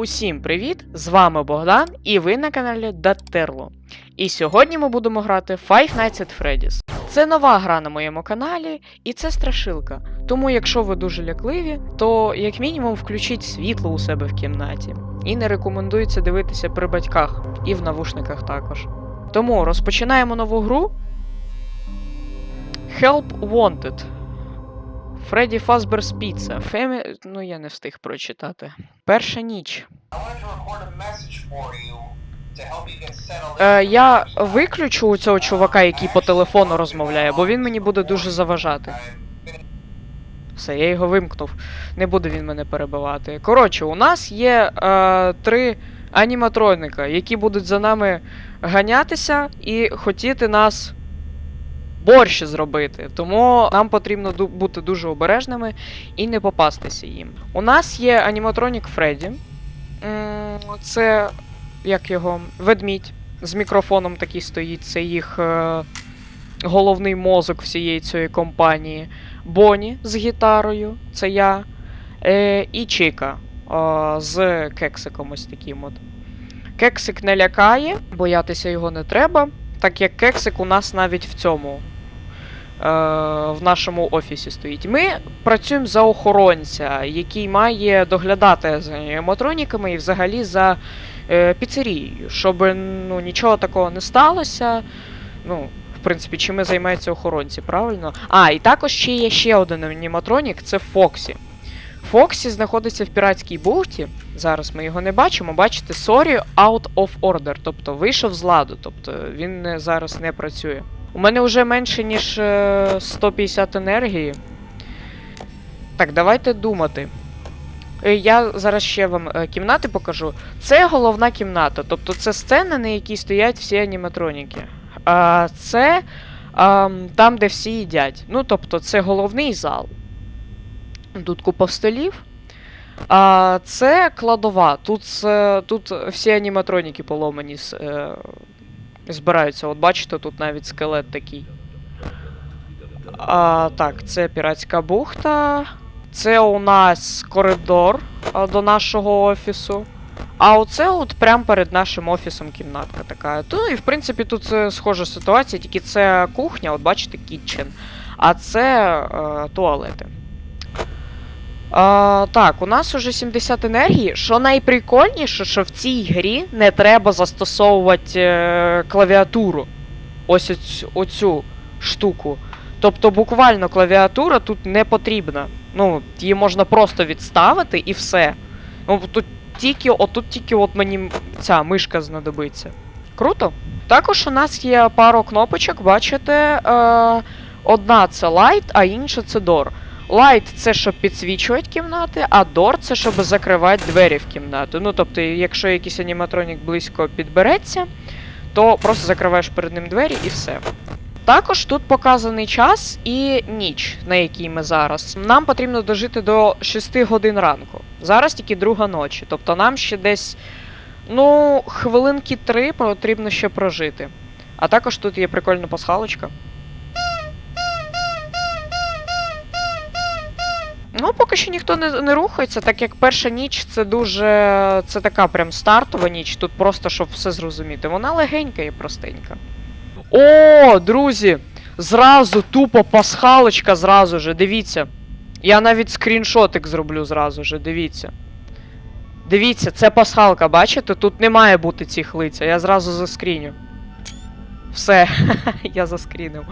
Усім привіт! З вами Богдан, і ви на каналі Датерло. І сьогодні ми будемо грати Five Nights at Freddy's. Це нова гра на моєму каналі, і це страшилка. Тому, якщо ви дуже лякливі, то як мінімум включіть світло у себе в кімнаті. І не рекомендується дивитися при батьках і в навушниках також. Тому розпочинаємо нову гру. Help Wanted. Фредді Фазберс Піца. Фемі... Ну, я не встиг прочитати. Перша ніч. Е, я виключу у цього чувака, який по телефону розмовляє, бо він мені буде дуже заважати. Все, я його вимкнув. Не буде він мене перебивати. Коротше, у нас є е, три аніматроника, які будуть за нами ганятися і хотіти нас борщ зробити. Тому нам потрібно бути дуже обережними і не попастися їм. У нас є аніматронік Фредді. Це як його ведмідь з мікрофоном такий стоїть. Це їх е, головний мозок всієї цієї компанії. Боні з гітарою, це я. Е, і Чіка е, з кексиком ось таким от. Кексик не лякає, боятися його не треба, так як кексик у нас навіть в цьому. Е, в нашому офісі стоїть. Ми працюємо за охоронця, який має доглядати за аніматроніками і взагалі за е, піцерією, щоб ну, нічого такого не сталося. Ну, в принципі, чим займаються охоронці, правильно? А, і також ще є ще один аніматронік це Фоксі. Фоксі знаходиться в піратській бухті. Зараз ми його не бачимо. Бачите, sorry, out of order, тобто вийшов з ладу, тобто він зараз не працює. У мене вже менше, ніж е, 150 енергії. Так, давайте думати. Е, Я зараз ще вам е, кімнати покажу. Це головна кімната, тобто це сцена, на якій стоять всі аніматроніки. А, це ам, там, де всі їдять. Ну, тобто, це головний зал. Тут купа столів. А, це кладова. Тут, е, тут всі аніматроніки поломані е, збираються. От бачите, тут навіть скелет такий. А, так, це піратська бухта. Це у нас коридор а, до нашого офісу. А оце от прямо перед нашим офісом кімнатка така. Ну і в принципі тут е, схожа ситуація, тільки це кухня, от бачите, кітчен, а це е, туалети. А, так, у нас уже 70 енергії. Що найприкольніше, що в цій грі не треба застосовувати е, клавіатуру. Ось оцю штуку. Тобто буквально клавіатура тут не потрібна. Ну, її можна просто відставити і все. Ну, тут тільки, отут тільки от мені ця мишка знадобиться. Круто. Також у нас є пару кнопочок, бачите, е, одна це Light, а інша це Door. Light це щоб підсвічувати кімнати, а Door це щоб закривати двері в кімнату. Ну, тобто, якщо якийсь аніматронік близько підбереться, то просто закриваєш перед ним двері і все. Також тут показаний час і ніч, на якій ми зараз. Нам потрібно дожити до 6 годин ранку. Зараз тільки друга ночі. Тобто нам ще десь, ну, хвилинки три потрібно ще прожити. А також тут є прикольна пасхалочка. Ну, поки що ніхто не, не рухається, так як перша ніч це дуже. Це така прям стартова ніч. Тут просто щоб все зрозуміти. Вона легенька і простенька. О, друзі! Зразу тупо пасхалочка зразу же, дивіться. Я навіть скріншотик зроблю зразу же, дивіться. Дивіться, це пасхалка, бачите? Тут не має бути цих лиця, я зразу заскріню. Все, я заскрінив.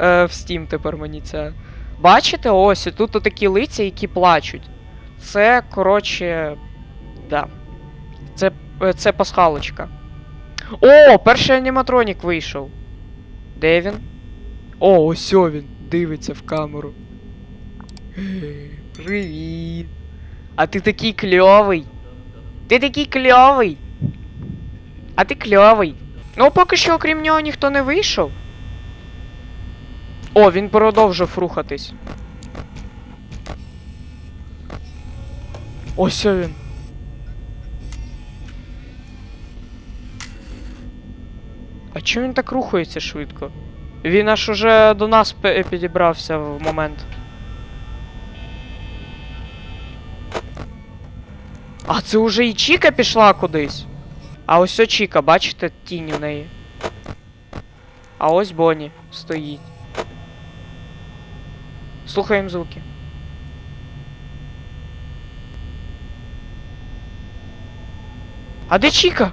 Е, в Steam тепер мені це. Бачите, ось, і тут такі лиця, які плачуть. Це, коротше. Да. Це, е, це пасхалочка. О, перший аніматронік вийшов. Де він? О, ось він. Дивиться в камеру. Привіт. А ти такий кльовий. Ти такий кльовий. А ти кльовий. Ну, поки що, окрім нього, ніхто не вийшов. О, він продовжив рухатись. Ось він. А чому він так рухається швидко? Він аж уже до нас підібрався в момент. А це уже і Чіка пішла кудись. А ось о Чіка, бачите, тінь у неї. А ось Бонні стоїть. Слухаємо звуки. А де Чіка?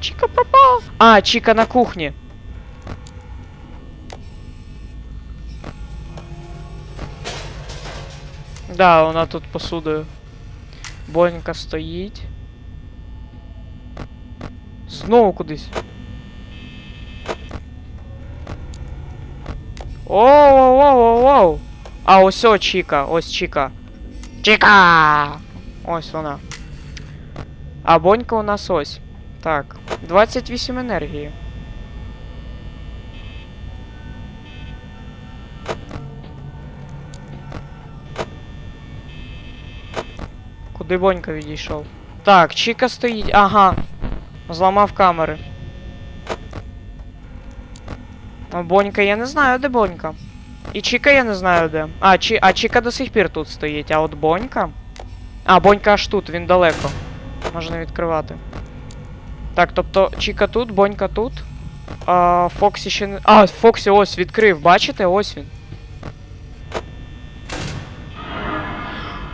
Чіка пропала. А, Чіка на кухні. Да, вона тут посудою. Бонька стоїть. Знову кудись. Оу-оу-оу-оу! А, ось о, Чіка, ось Чіка. Чіка! Ось вона. А бонька у нас ось. Так, 28 енергії. Куди Бонька відійшов? Так, Чіка стоїть. Ага. Зламав камери. А Бонька, я не знаю, де Бонька. І Чіка я не знаю де. А, Чі... а Чіка до сих пір тут стоїть, а от Бонька. А, Бонька аж тут, він далеко. Можна відкривати. Так, тобто Чіка тут, Бонька тут. А, Фоксі ще не. А, Фоксі ось відкрив, бачите? Ось він.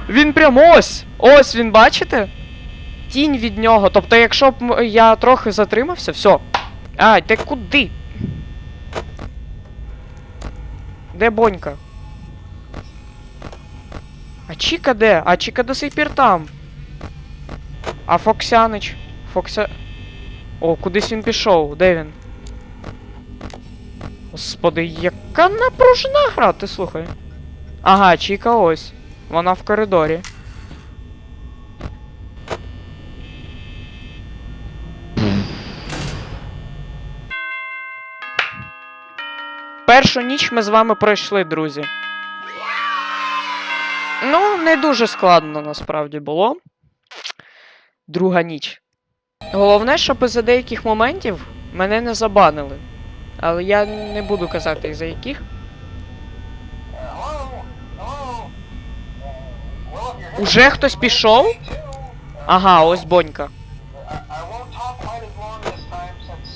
Він прям ось! Ось він, бачите? Тінь від нього. Тобто, якщо б я трохи затримався, все. Ай, ти куди? Де Бонька? А Чіка де? А Чіка до сих пір там. А Фоксянич? Фокся. О, кудись він пішов. Де він? Господи, яка напружена гра, ти слухай. Ага, Чіка ось. Вона в коридорі. Першу ніч ми з вами пройшли, друзі. Ну, не дуже складно насправді було. Друга ніч. Головне, щоб із-за деяких моментів мене не забанили. Але я не буду казати із-за яких. Уже хтось пішов? Ага, ось бонька.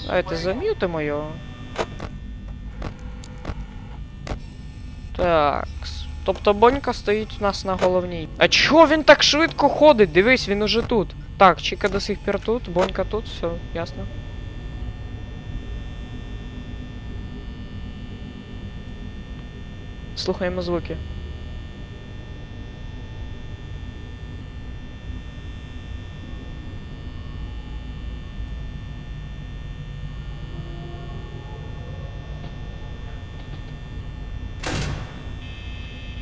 Давайте зам'ютимо його. Так. Тобто бонька стоїть у нас на головній. А чого він так швидко ходить? Дивись, він уже тут. Так, Чіка до сих пір тут, бонька тут, все, ясно. Слухаємо звуки.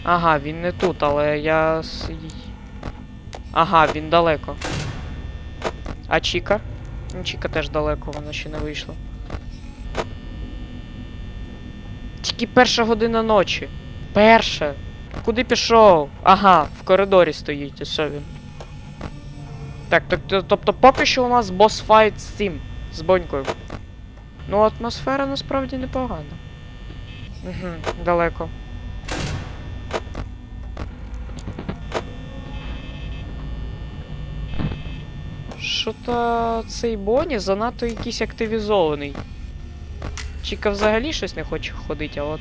Ага, він не тут, але я. Ага, він далеко. А Чіка? Ну, Чіка теж далеко, вона ще не вийшла. Тільки перша година ночі. Перша. Куди пішов? Ага, в коридорі стоїть, ось він. Так, тоб- тобто поки що у нас босс-файт з цим, з бонькою. Ну, атмосфера насправді непогана. Угу, далеко. Що-то цей Боні занадто якийсь активізований. Чіка взагалі щось не хоче ходити, а от.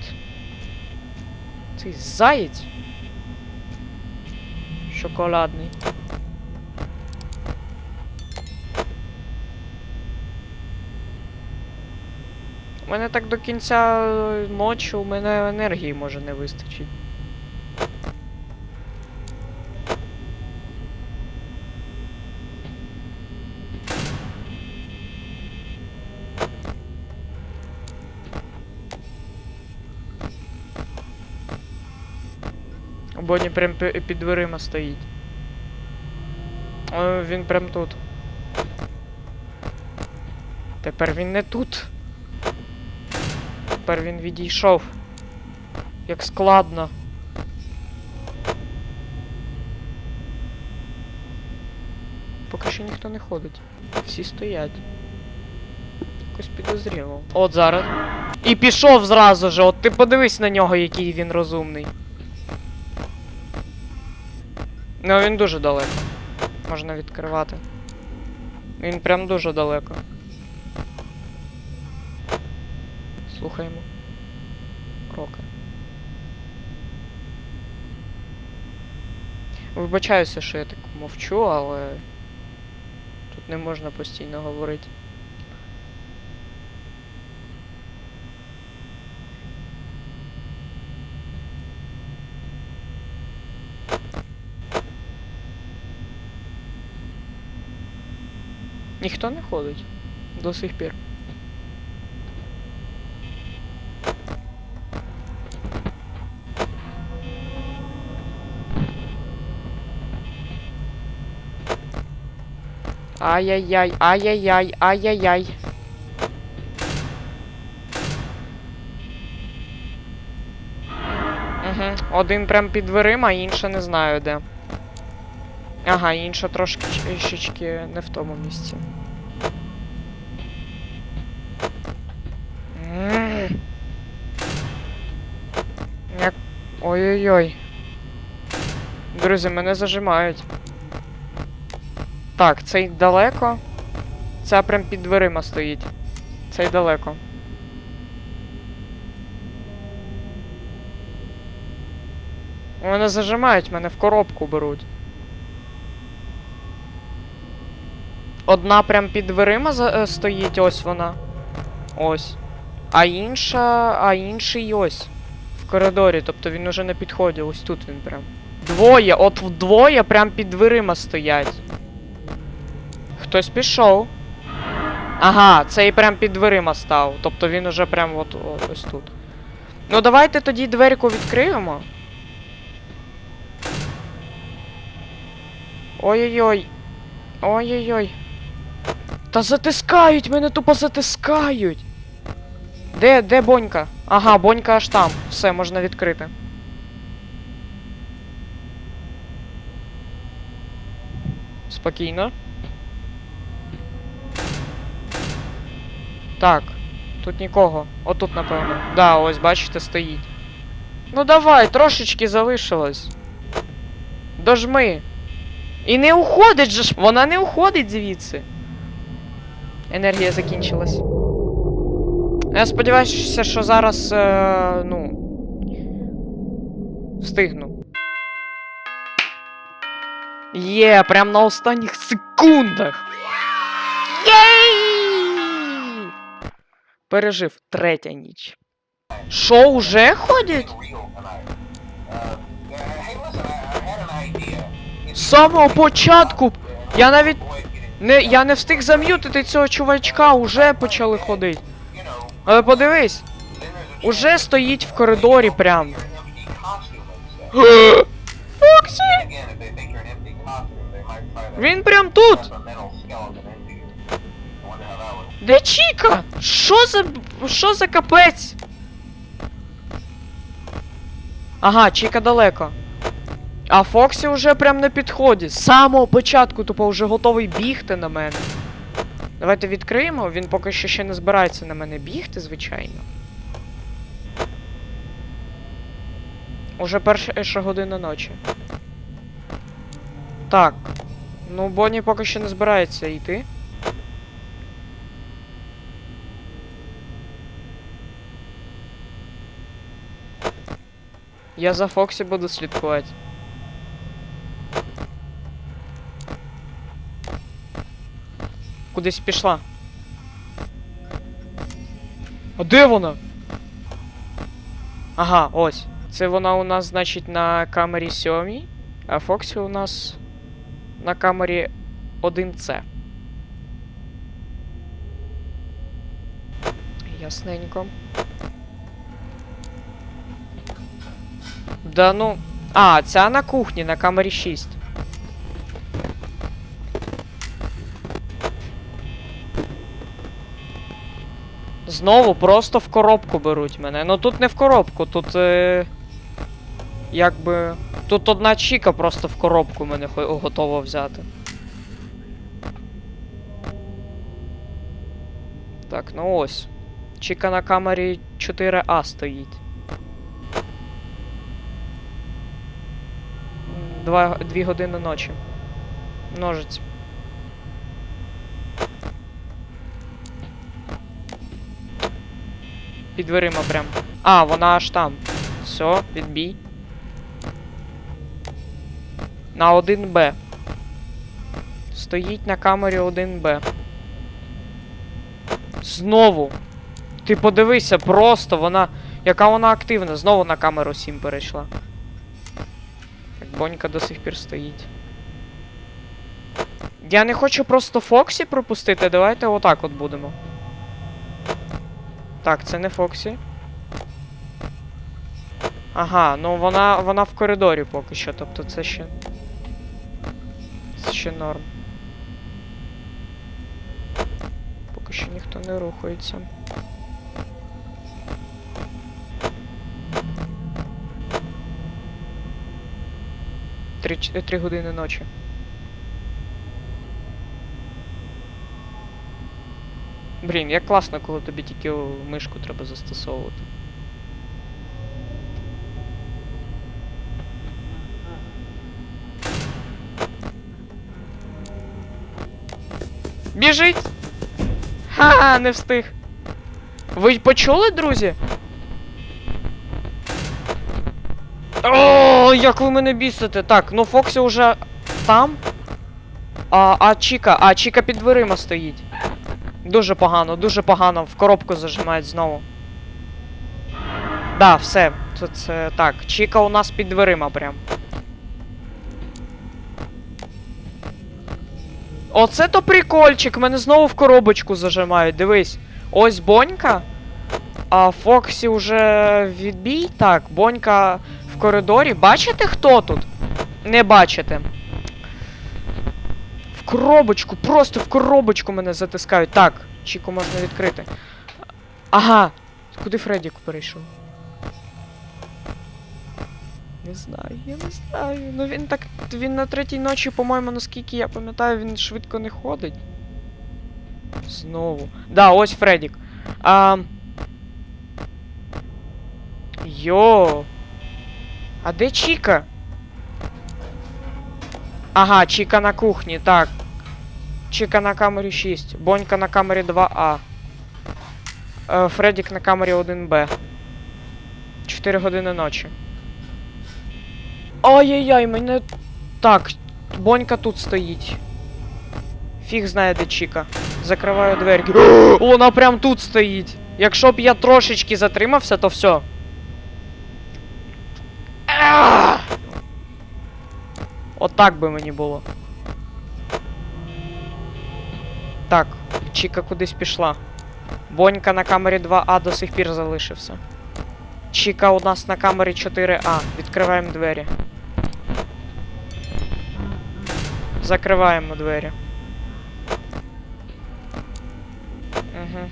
Цей заєць. Шоколадний. У мене так до кінця е, ночі у мене енергії може не вистачить. Бонні прям під дверима стоїть. О, він прям тут. Тепер він не тут. Тепер він відійшов. Як складно. Поки що ніхто не ходить. Всі стоять. якось підозріло. От зараз. І пішов зразу же, от ти подивись на нього, який він розумний. Ну він дуже далеко. Можна відкривати. Він прям дуже далеко. Слухаємо. Кроки. Вибачаюся, що я так мовчу, але тут не можна постійно говорити. Ніхто не ходить до сих пір. Ай-яй-яй, ай-яй-яй, ай-яй-яй. Угу. Один прям під дверима, а інша не знаю де. Ага, інша трошки трішечки не в тому місці. Ой-ой-ой. Друзі, мене зажимають. Так, цей далеко. Ця прям під дверима стоїть. Цей далеко. Мене зажимають, мене в коробку беруть. Одна прям під дверима е, стоїть, ось вона. Ось. А інша. А інший ось. В коридорі, тобто він уже на підході, ось тут він прям. Двоє, от вдвоє прям під дверима стоять. Хтось пішов. Ага, цей прям під дверима став. Тобто він уже прям от, от ось тут. Ну давайте тоді дверку відкриємо. Ой-ой-ой. Ой-ой-ой. Та затискають, мене тупо затискають. Де, де бонька? Ага, бонька аж там. Все, можна відкрити. Спокійно. Так, тут нікого. Отут, напевно. Да, ось, бачите, стоїть. Ну давай, трошечки залишилось. Дожми. І не уходить же ж. Вона не уходить звідси. Енергія закінчилась. Я сподіваюся, що зараз. Е, ну. Встигну. Є, прям на останніх секундах. Єй! Пережив третя ніч. Що, уже ходять? З самого початку. Я навіть не, я не встиг зам'ютити цього чувачка, уже почали ходити. Але подивись, уже стоїть в коридорі прям. Фоксі! Він прям тут! Де Чіка? Що за. Що за капець? Ага, Чіка далеко. А Фоксі вже прям на підході. З самого початку тупо вже готовий бігти на мене. Давайте відкриємо, він поки що ще не збирається на мене бігти, звичайно. Уже перша година ночі. Так. Ну, Бонні поки що не збирається йти. Я за Фоксі буду слідкувати. Кудись пішла. А де вона? Ага, ось. Це вона у нас, значить, на камері 7, а Фоксі у нас на камері 1С. Ясненько. Да ну. А, ця на кухні на камері 6. Знову просто в коробку беруть мене. Ну тут не в коробку, тут. Е... Якби. Тут одна чіка просто в коробку мене готова взяти. Так, ну ось. Чіка на камері 4А стоїть. Два, дві години ночі. Ножиць. Під дверима прям. А, вона аж там. Все, відбій. На 1Б. Стоїть на камері 1Б. Знову. Ти подивися, просто вона. Яка вона активна, знову на камеру 7 перейшла. Так, Бонька до сих пір стоїть. Я не хочу просто Фоксі пропустити, давайте отак от будемо. Так, це не Фоксі. Ага, ну вона, вона в коридорі поки що, тобто це ще. Це ще норм. Поки що ніхто не рухається. Три, три години ночі. Блін, як класно, коли тобі тільки мишку треба застосовувати. Біжить! Ха, не встиг. Ви почули, друзі? О, як ви мене бісите. Так, ну Фоксі уже там. А, а Чіка, а Чіка під дверима стоїть. Дуже погано, дуже погано. В коробку зажимають знову. Да, все. Це, це так. Чіка у нас під дверима прям. Оце то прикольчик, мене знову в коробочку зажимають. Дивись. Ось Бонька. А Фоксі вже відбій. Так, Бонька в коридорі. Бачите, хто тут? Не бачите. Коробочку, просто в коробочку мене затискають. Так, Чіку можна відкрити. Ага. Куди Фреддік перейшов? Не знаю, я не знаю. Ну він так. Він на третій ночі, по-моєму, наскільки я пам'ятаю, він швидко не ходить. Знову. Да, ось Фреддік. А... Йо. А де Чіка? Ага, Чіка на кухні, так. Чіка на камері 6. Бонька на камері 2А. Е, Фреддік на камері 1Б. 4 години ночі. Ай-яй-яй, мене. Так, Бонька тут стоїть. Фіг знає, де Чіка. Закриваю дверки. Вона прям тут стоїть. Якщо б я трошечки затримався, то все. Отак би мені було. Так, Чіка кудись пішла. Бонька на камері 2А до сих пір залишився. Чіка у нас на камері 4А. Відкриваємо двері. Закриваємо двері. Угу.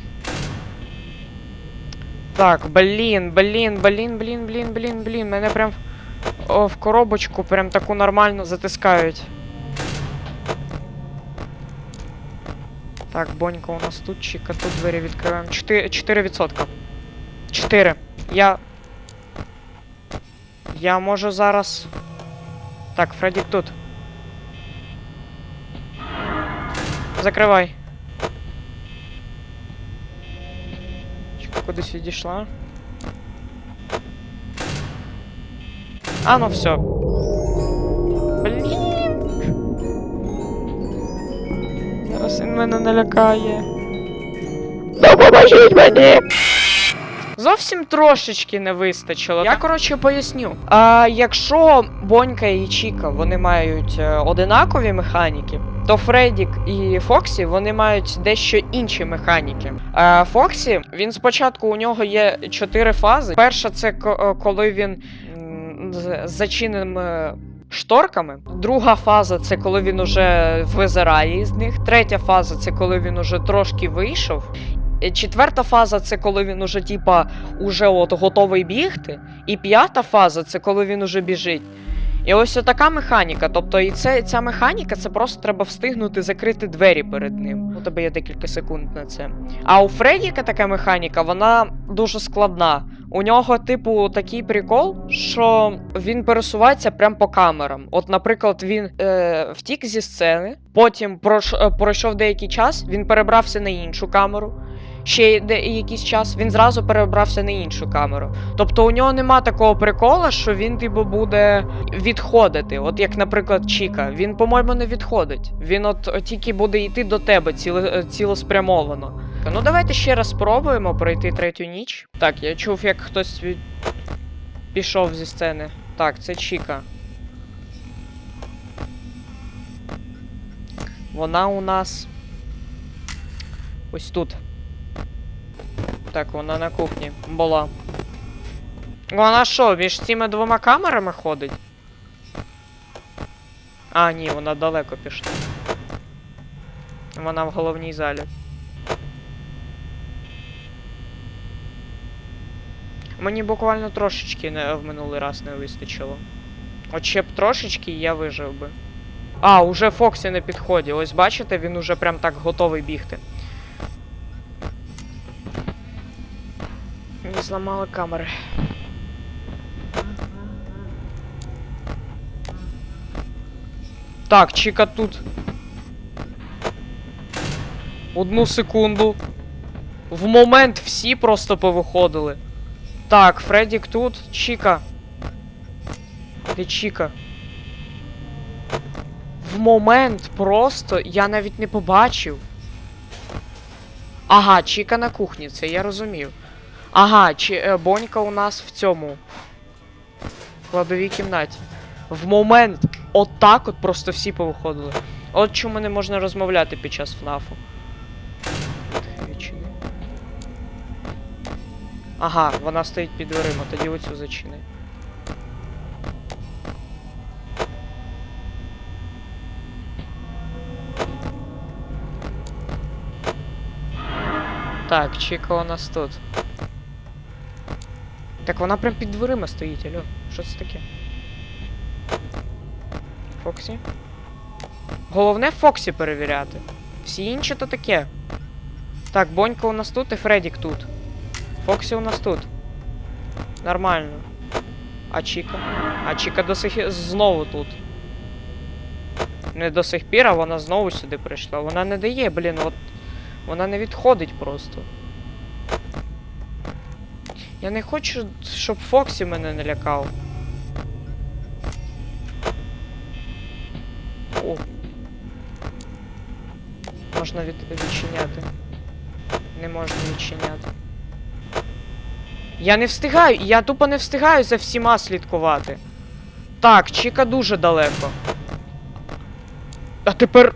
Так, блін, блін, блін, блін, блін, блін, блін. Мене прям о, в коробочку прям таку нормально затискають. Так, Бонька у нас тут, Чіка, тут двері відкриваємо. 4%. 4%. 4. Я. Я можу зараз. Так, Фреддік тут. Закривай. Чіка кудись відійшла. А, ну все. Блін. Зараз він мене налякає. Допоможіть мені! Зовсім трошечки не вистачило. Я коротше поясню. А якщо Бонька і Чіка вони мають е, одинакові механіки, то Фреддік і Фоксі вони мають дещо інші механіки. А Фоксі, він спочатку у нього є чотири фази. Перша це е, коли він з з зачиненими шторками. Друга фаза це коли він уже визирає із них. Третя фаза це коли він уже трошки вийшов. Е, Четверта фаза це коли він уже, типа, уже от готовий бігти. І п'ята фаза це коли він уже біжить. І ось така механіка. Тобто, і це, ця механіка, це просто треба встигнути закрити двері перед ним. У тебе є декілька секунд на це. А у Фредіка така механіка, вона дуже складна. У нього, типу, такий прикол, що він пересувається прямо по камерам. От, наприклад, він е, втік зі сцени, потім пройшов деякий час, він перебрався на іншу камеру. Ще якийсь час він зразу перебрався на іншу камеру. Тобто у нього нема такого прикола, що він, типу, буде відходити. От як, наприклад, Чіка. Він, по-моєму, не відходить. Він от, от тільки буде йти до тебе ціле, е, цілеспрямовано. Ну, давайте ще раз спробуємо пройти третю ніч. Так, я чув, як хтось від... пішов зі сцени. Так, це Чіка. Вона у нас. Ось тут. Так, вона на кухні була. Вона що, між цими двома камерами ходить? А, ні, вона далеко пішла. Вона в головній залі. Мені буквально трошечки не, в минулий раз не вистачило. От ще б трошечки і я вижив би. А, уже Фоксі на підході. Ось бачите, він уже прям так готовий бігти. Не зламали камери. Так, Чіка тут. Одну секунду. В момент всі просто повиходили. Так, Фреддік тут. Чіка. Де Чіка? В момент просто я навіть не побачив. Ага, Чіка на кухні, це я розумів. Ага, чи е, Бонька у нас в цьому. В кладовій кімнаті. В момент отак от просто всі повиходили. От чому не можна розмовляти під час ФНАФу. Ага, вона стоїть під дверима, тоді оцю зачини. Так, Чіка у нас тут. Так вона прям під дверима стоїть, алло. Що це таке? Фоксі? Головне Фоксі перевіряти. Всі інші то таке. Так, Бонька у нас тут і Фредік тут. Фоксі у нас тут. Нормально. А Чіка? А Чіка до сих знову тут. Не до сих пір, а вона знову сюди прийшла. Вона не дає, блін, от. Вона не відходить просто. Я не хочу, щоб Фоксі мене не лякав. О. Можна від... відчиняти. Не можна відчиняти. Я не встигаю, я тупо не встигаю за всіма слідкувати. Так, Чіка дуже далеко. А тепер.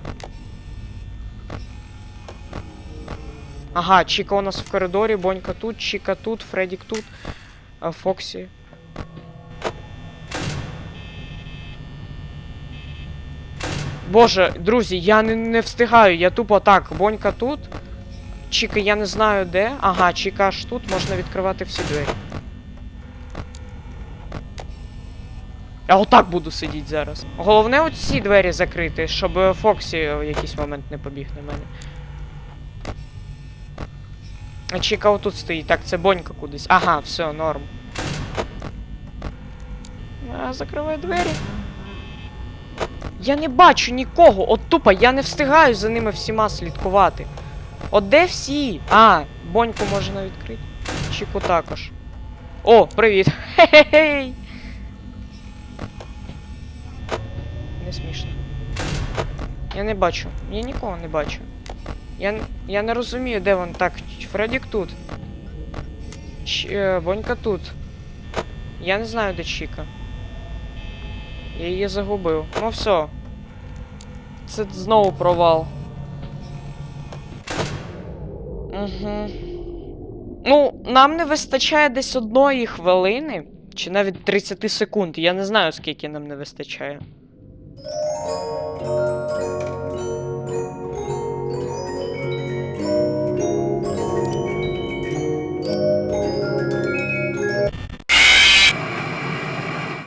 Ага, Чіка у нас в коридорі, Бонька тут, Чіка тут, Фредік тут, Фоксі. Боже, друзі, я не, не встигаю, я тупо так, Бонька тут. Чіка, я не знаю де. Ага, Чіка аж тут, можна відкривати всі двері. Я отак буду сидіти зараз. Головне оці двері закрити, щоб Фоксі в якийсь момент не побіг на мене. А Чіка отут стоїть. Так, це Бонька кудись. Ага, все, норм. А, закривай двері. Я не бачу нікого. От тупо, я не встигаю за ними всіма слідкувати. От де всі? А, Боньку можна відкрити. Чіку також. О, привіт. Хе-хе-хей. Не смішно. Я не бачу. Я нікого не бачу. Я, я не розумію, де він. Так, Фредік тут. Ч, е, Бонька тут. Я не знаю, де Чіка. Я її загубив. Ну все. Це знову провал. Угу. Ну, нам не вистачає десь одної хвилини, чи навіть 30 секунд. Я не знаю, скільки нам не вистачає.